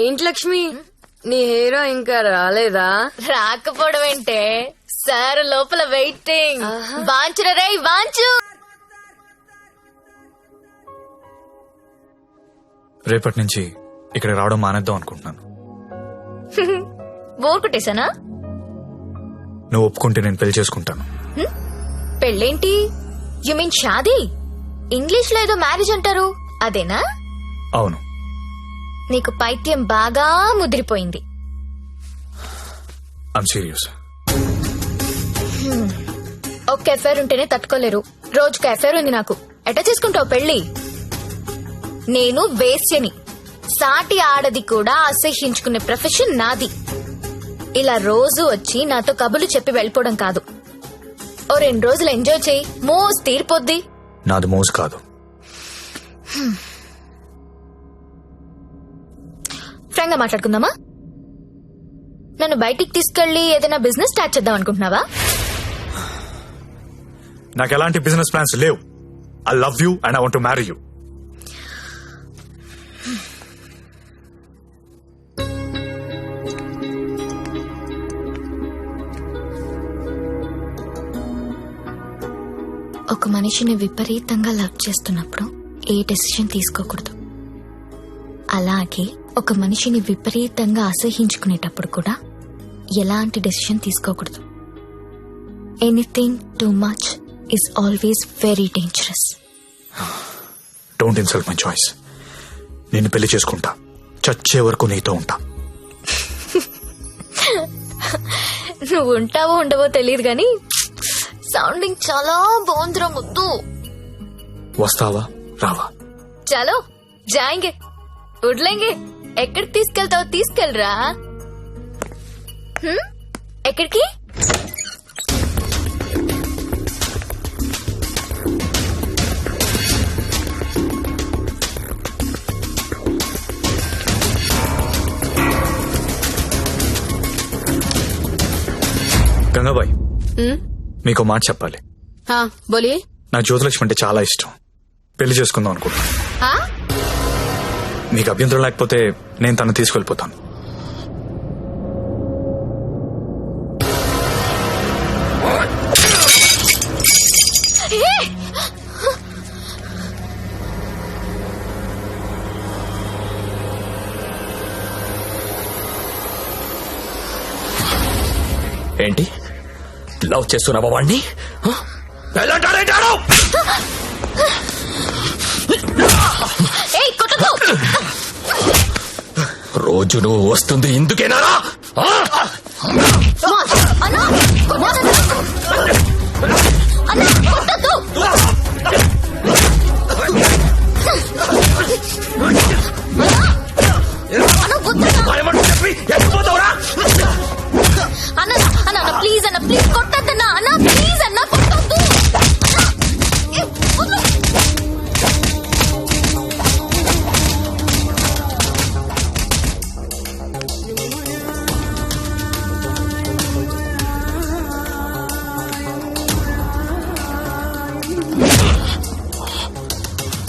ఏంటి లక్ష్మి? నీ హీరో ఇంకా రాలేదా? రాకపోవడం ఏంటే? సార్ లోపల వెయిటింగ్. వాంచురా రే వాంచు. రేపటి నుంచి ఇక్కడ రావడం మానేద్దాం అనుకుంటున్నాను. బోర్ కొట్టేశానా? నువ్వు ఒప్పుకుంటే నేను పెళ్ళి చేసుకుంటాను. పెళ్ళేంటి? You mean shaadi? ఇంగ్లీష్లో ఏదో మ్యారేజ్ అంటారు. అదేనా? అవును. నీకు పైత్యం బాగా ముదిరిపోయింది. సీరియస్ ఒక్క ఎఫైర్ ఉంటేనే తట్టుకోలేరు. రోజుకు ఎఫైర్ ఉంది నాకు. ఎట చేసుకుంటావు పెళ్ళి నేను వేశ్యని. సాటి ఆడది కూడా అసహ్యించుకునే ప్రొఫెషన్ నాది. ఇలా రోజు వచ్చి నాతో కబులు చెప్పి వెళ్ళిపోవడం కాదు. ఓ రెండు రోజులు ఎంజాయ్ చేయి. మోస్ తీరిపోద్ది. నాది మోజు కాదు. ఫ్రాంక్గా మాట్లాడుకుందామా? నన్ను బయటికి తీసుకెళ్ళి ఏదైనా బిజినెస్ స్టార్ట్ చేద్దాం అనుకుంటున్నావా? నాకు ఎలాంటి బిజినెస్ ప్లాన్స్ లేవు. I love you and I want to marry you ఒక మనిషిని విపరీతంగా లవ్ చేస్తున్నప్పుడు ఏ డెసిషన్ తీసుకోకూడదు. అలాగే ఒక మనిషిని విపరీతంగా అసహించుకునేటప్పుడు కూడా ఎలాంటి డెసిషన్ తీసుకోకూడదు. Anything too much is always very dangerous don't insult my choice నేను పెళ్ళి చేసుకుంటా. చచ్చే వరకు నీతో ఉంటా. నువ్వు ఉంటావో ఉండవో తెలియదు గాని సౌండింగ్ చాలా బాగుందిరా ముద్దు. వస్తావా? రావా? చలో జాయింగే. వడ్లేంగే ఎక్కడికి తీసుకెళ్తావు? తీసుకెళ్ళరా? ఎక్కడికి? గంగాబాయ్. మీకు మాట చెప్పాలి. ఆ, నా జ్యోతిలక్ష్మి అంటే చాలా ఇష్టం. పెళ్ళి చేసుకుందాం అనుకుంటున్నాను మీకు అభ్యంతరం లేకపోతే నేను తను తీసుకెళ్ళిపోతాను. ఏంటి? లవ్ చేస్తున్నావా వాణ్ణి? హ? రోజు నువ్వు వస్తుంది ఇందుకేనా ప్లీజ్ అన్న ప్లీజ్ కొట్ట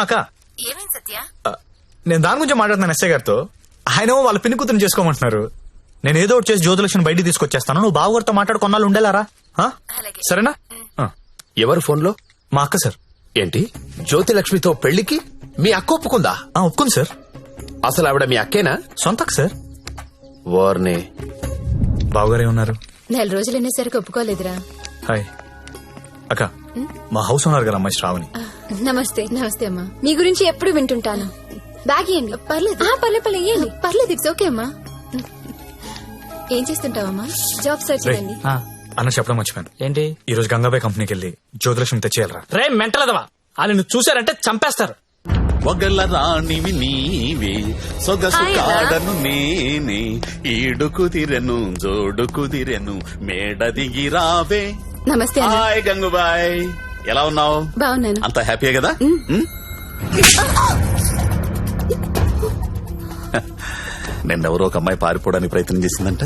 అక్క. ఏమైంది సత్య? ఆ, నేను దాని గురించి మాట్లాడుతున్నాను ఎస్ఐ గారితో. ఆయన వాళ్ళ పిన్ని కూతురు చేసుకోమంటున్నారు. నేను ఏదో ఒకటి చేసి జ్యోతిలక్ష్మిని బయటికి తీసుకొచ్చేస్తాను. నువ్వు బావగారితో మాట్లాడు కొన్నాళ్ళు ఉండేలారా? సరేనా? ఎవరు ఫోన్లో? మా అక్క సార్. ఏంటి? జ్యోతి లక్ష్మితో పెళ్ళికి మీ అక్క ఒప్పుకుందా? ఆ, ఒప్పుకుంది సార్. అసలు ఆవిడ మీ అక్కేనా? సొంత సార్. వార్నే బావగారే ఉన్నారు నెల రోజులు అనేసరికి ఒప్పుకోలేదురా. హాయ్. అక్క మా హౌస్ ఓనర్ గారు అమ్మాయి శ్రావణి. నమస్తే నమస్తే అమ్మా. మీ గురించి ఎప్పుడు వింటుంటాను. బ్యాగ్ ఇవ్వండి పర్లేదు. పర్లేదు పర్లేదు ఇవ్వండి పర్లేదు ఇట్స్ ఓకే అమ్మా. ఏం చేస్తుంటావమ్మా జాబ్ సర్చ్ రే చేయండి. ఆ, అన్న చెప్పడం మర్చిపోయాను. ఏంటి? ఈ రోజు గంగాబాయ్ కంపెనీకి వెళ్ళి జ్యోతిలక్ష్మి తెచ్చేయాలరా. రే మెంటలదవా వాళ్ళు నువ్వు చూశారంటే చంపేస్తారు. ఒగల రాణివి నీవే సొగసు కాడను నేనే ఈడు కుదిరెను జోడు కుదిరెను మేడ దిగి రావే. నమస్తే అన్న. హాయ్ గంగుబాయ్. ఎలా ఉన్నావు బాగున్నాను అంత హ్యాపీయే కదా ఉమ్? నిన్నెవరో ఒక అమ్మాయి పారిపోవడానికి ప్రయత్నం చేసిందంట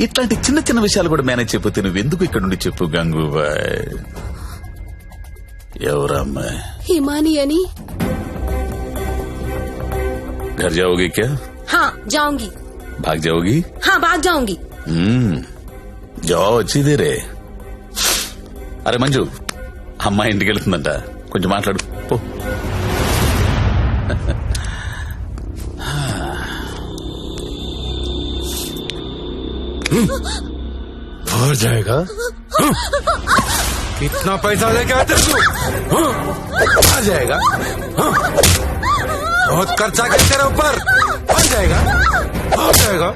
ఇట్లాంటి చిన్న చిన్న విషయాలు కూడా మేనేజ్ చెప్పితే నువ్వు ఎందుకు ఇక్కడ నుండి చెప్పు గంగుబాయ్ ఎవరమ్మాయి హిమాని అని घर जाओगी क्या हाँ जाऊंगी भाग जाओगी हाँ भाग जाऊंगी మ్మ్. జాబ్ వచ్చిదేరే అరే మంజు అమ్మాయి ఇంటికి వెళ్తుందంట కొంచెం మాట్లాడు పో और जाएगा कितना पैसा लेके आते तू आ जाएगा हाँ? बहुत खर्चा कर तेरे ऊपर आ जाएगा आ जाएगा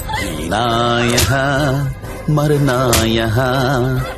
ना यहाँ मरना यहाँ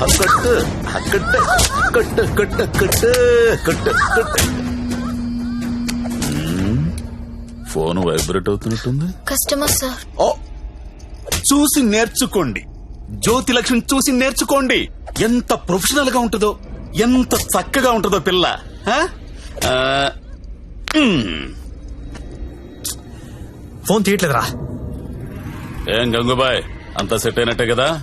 కొట్టు కొట్టు కొట్టు కొట్టు కొట్టు కొట్టు. కొట్టు ఫోన్ వైబ్రేట్ అవుతున్నట్టుంది. Customer sir. ఓ చూసి నేర్చుకోండి. జ్యోతి లక్ష్మి చూసి నేర్చుకోండి. ఎంత ప్రొఫెషనల్గా ఉంటుందో ఎంత చక్కగా ఉంటుందో పిల్ల. ఆ? ఆ, మ్. ఫోన్ తీయట్లేదురా. ఏం గంగుబాయ్ అంతా సెట్ అయినట్టే కదా?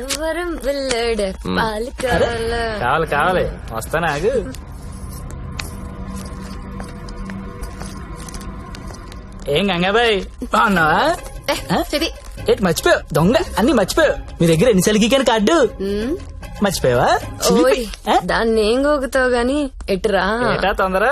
దేవరం వెళ్ళాడు? కావాలి? కావాలి వస్తానా ఆగు. ఏం గంగాబాయ్ బాగున్నావా? చెది ఏంటి మర్చిపోయావు? దొంగ అన్ని మర్చిపోయావు. మీ దగ్గర ఎన్నిసార్లు గీకాను కార్డు? మర్చిపోయావా? ఓయ్ దాన్ని ఏం గోగుతావు గాని? ఎటురా? ఏటా తొందర?